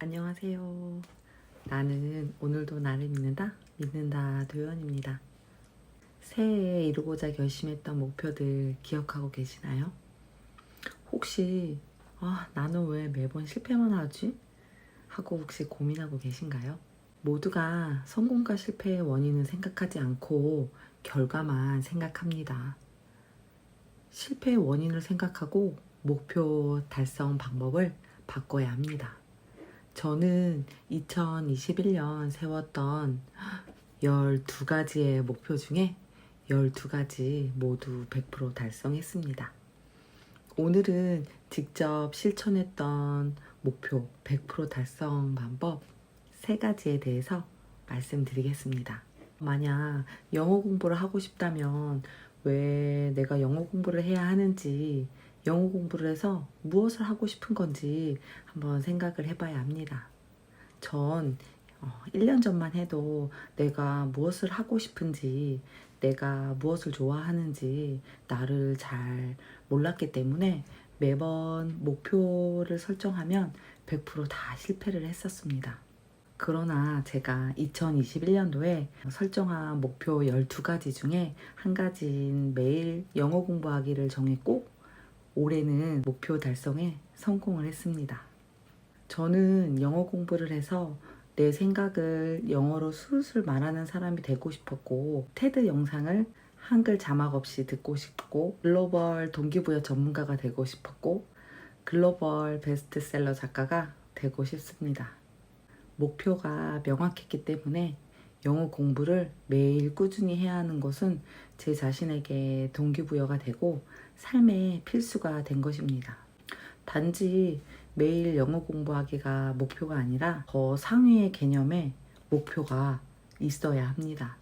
안녕하세요. 나는 오늘도 나를 믿는다, 믿는다 도연입니다. 새해에 이루고자 결심했던 목표들 기억하고 계시나요? 혹시 아, 나는 왜 매번 실패만 하지? 하고 혹시 고민하고 계신가요? 모두가 성공과 실패의 원인은 생각하지 않고 결과만 생각합니다. 실패의 원인을 생각하고 목표 달성 방법을 바꿔야 합니다. 저는 2021년 세웠던 12가지의 목표 중에 12가지 모두 100% 달성했습니다. 오늘은 직접 실천했던 목표 100% 달성 방법 3가지에 대해서 말씀드리겠습니다. 만약 영어 공부를 하고 싶다면 왜 내가 영어 공부를 해야 하는지, 영어 공부를 해서 무엇을 하고 싶은 건지 한번 생각을 해봐야 합니다. 전 어, 1년 전만 해도 내가 무엇을 하고 싶은지, 내가 무엇을 좋아하는지 나를 잘 몰랐기 때문에 매번 목표를 설정하면 100%다 실패를 했었습니다. 그러나 제가 2021년도에 설정한 목표 12가지 중에 한 가지인 매일 영어 공부하기를 정했고 올해는 목표 달성에 성공을 했습니다. 저는 영어 공부를 해서 내 생각을 영어로 술술 말하는 사람이 되고 싶었고 테드 영상을 한글 자막 없이 듣고 싶고 글로벌 동기부여 전문가가 되고 싶었고 글로벌 베스트셀러 작가가 되고 싶습니다. 목표가 명확했기 때문에 영어 공부를 매일 꾸준히 해야 하는 것은 제 자신에게 동기부여가 되고 삶의 필수가 된 것입니다. 단지 매일 영어 공부하기가 목표가 아니라 더 상위의 개념의 목표가 있어야 합니다.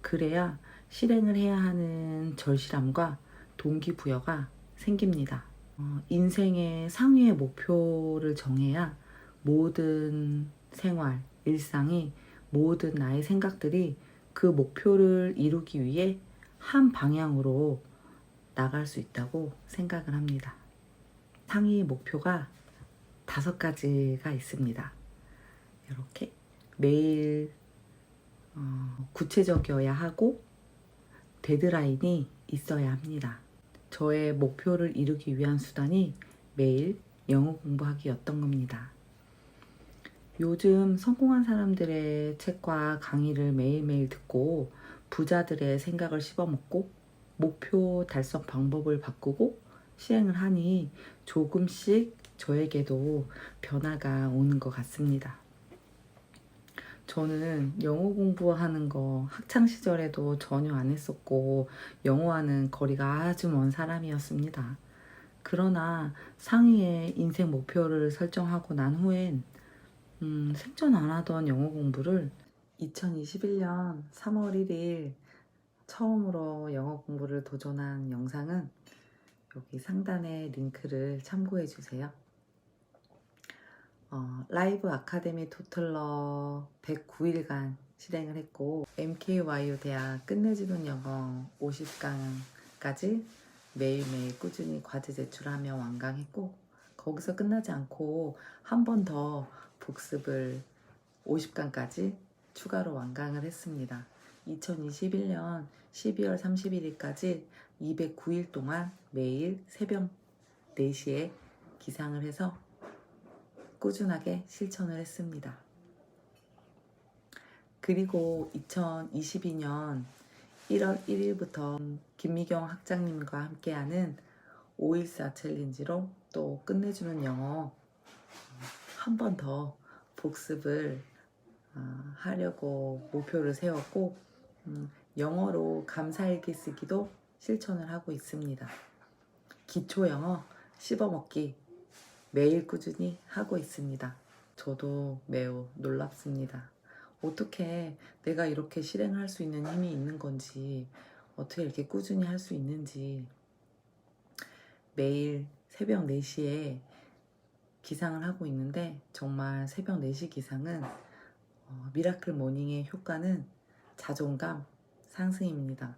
그래야 실행을 해야 하는 절실함과 동기부여가 생깁니다. 어, 인생의 상위의 목표를 정해야 모든 생활, 일상이 모든 나의 생각들이 그 목표를 이루기 위해 한 방향으로 나갈 수 있다고 생각을 합니다. 상위 목표가 다섯 가지가 있습니다. 이렇게 매일 어, 구체적이어야 하고 데드라인이 있어야 합니다. 저의 목표를 이루기 위한 수단이 매일 영어 공부하기였던 겁니다. 요즘 성공한 사람들의 책과 강의를 매일매일 듣고 부자들의 생각을 씹어먹고 목표 달성 방법을 바꾸고 시행을 하니 조금씩 저에게도 변화가 오는 것 같습니다. 저는 영어 공부하는 거 학창 시절에도 전혀 안 했었고 영어와는 거리가 아주 먼 사람이었습니다. 그러나 상위의 인생 목표를 설정하고 난 후엔 음, 생전 안 하던 영어 공부를 2021년 3월 1일 처음으로 영어 공부를 도전한 영상은 여기 상단의 링크를 참고해 주세요. 어, 라이브 아카데미 토틀러 109일간 실행을 했고 MKYU 대학 끝내주는 영어 50강까지 매일매일 꾸준히 과제 제출하며 완강했고 거기서 끝나지 않고 한 번 더 복습을 50강까지 추가로 완강을 했습니다. 2021년 12월 31일까지 209일 동안 매일 새벽 4시에 기상을 해서 꾸준하게 실천을 했습니다. 그리고 2022년 1월 1일부터 김미경 학장님과 함께하는 514 챌린지로 또 끝내주는 영어 한 번 더 복습을 아, 하려고 목표를 세웠고 음, 영어로 감사일기 쓰기도 실천을 하고 있습니다. 기초 영어 씹어먹기 매일 꾸준히 하고 있습니다. 저도 매우 놀랍습니다. 어떻게 내가 이렇게 실행할 수 있는 힘이 있는 건지, 어떻게 이렇게 꾸준히 할 수 있는지, 매일 새벽 4시에 기상을 하고 있는데, 정말 새벽 4시 기상은 어, 미라클 모닝의 효과는 자존감 상승입니다.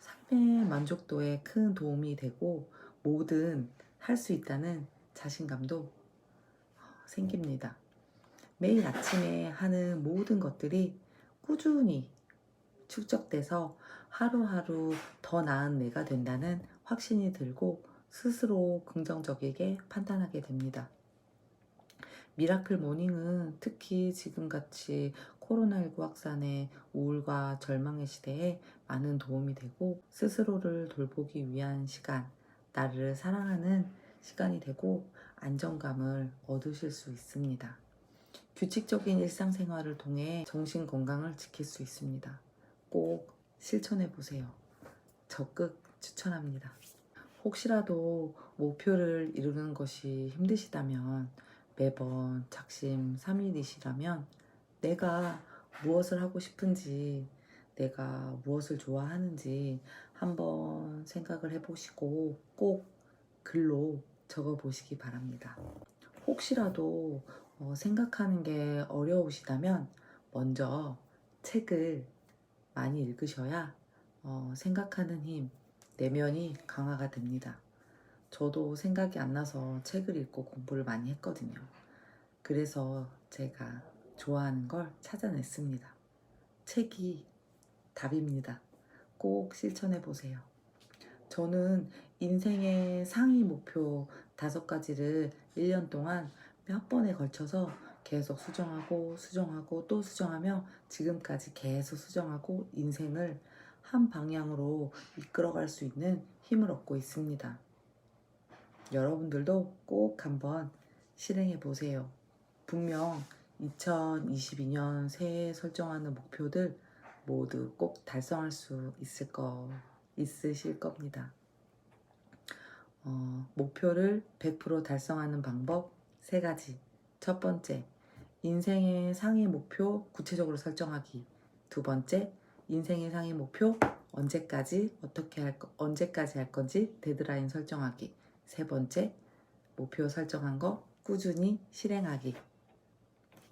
삶의 만족도에 큰 도움이 되고, 뭐든 할 수 있다는 자신감도 어, 생깁니다. 매일 아침에 하는 모든 것들이 꾸준히 축적돼서 하루하루 더 나은 내가 된다는 확신이 들고 스스로 긍정적이게 판단하게 됩니다. 미라클 모닝은 특히 지금같이 코로나19 확산의 우울과 절망의 시대에 많은 도움이 되고 스스로를 돌보기 위한 시간, 나를 사랑하는 시간이 되고 안정감을 얻으실 수 있습니다. 규칙적인 일상생활을 통해 정신 건강을 지킬 수 있습니다. 꼭 실천해 보세요. 적극 추천합니다. 혹시라도 목표를 이루는 것이 힘드시다면 매번 작심 삼일이시라면 내가 무엇을 하고 싶은지 내가 무엇을 좋아하는지 한번 생각을 해보시고 꼭 글로 적어 보시기 바랍니다. 혹시라도 어, 생각하는 게 어려우시다면 먼저 책을 많이 읽으셔야 어, 생각하는 힘, 내면이 강화가 됩니다. 저도 생각이 안 나서 책을 읽고 공부를 많이 했거든요. 그래서 제가 좋아하는 걸 찾아냈습니다. 책이 답입니다. 꼭 실천해 보세요. 저는 인생의 상위 목표 다섯 가지를 1년 동안 몇 번에 걸쳐서 계속 수정하고 수정하고 또 수정하며 지금까지 계속 수정하고 인생을 한 방향으로 이끌어갈 수 있는 힘을 얻고 있습니다. 여러분들도 꼭 한번 실행해 보세요. 분명 2022년 새해 설정하는 목표들 모두 꼭 달성할 수 있을 거 있으실 겁니다. 어, 목표를 100% 달성하는 방법 세 가지. 첫 번째, 인생의 상위 목표 구체적으로 설정하기. 두 번째, 인생의 상위 목표 언제까지 어떻게 할 거, 언제까지 할 건지 데드라인 설정하기. 세 번째, 목표 설정한 거 꾸준히 실행하기.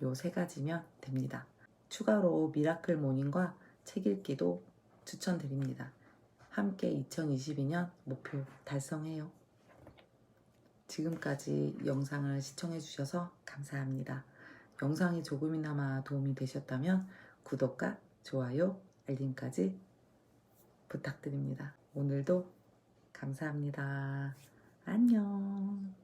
요 세 가지면 됩니다. 추가로 미라클 모닝과 책 읽기도 추천드립니다. 함께 2022년 목표 달성해요. 지금까지 영상을 시청해 주셔서 감사합니다. 영상이 조금이나마 도움이 되셨다면 구독과 좋아요, 알림까지 부탁드립니다. 오늘도 감사합니다. 안녕.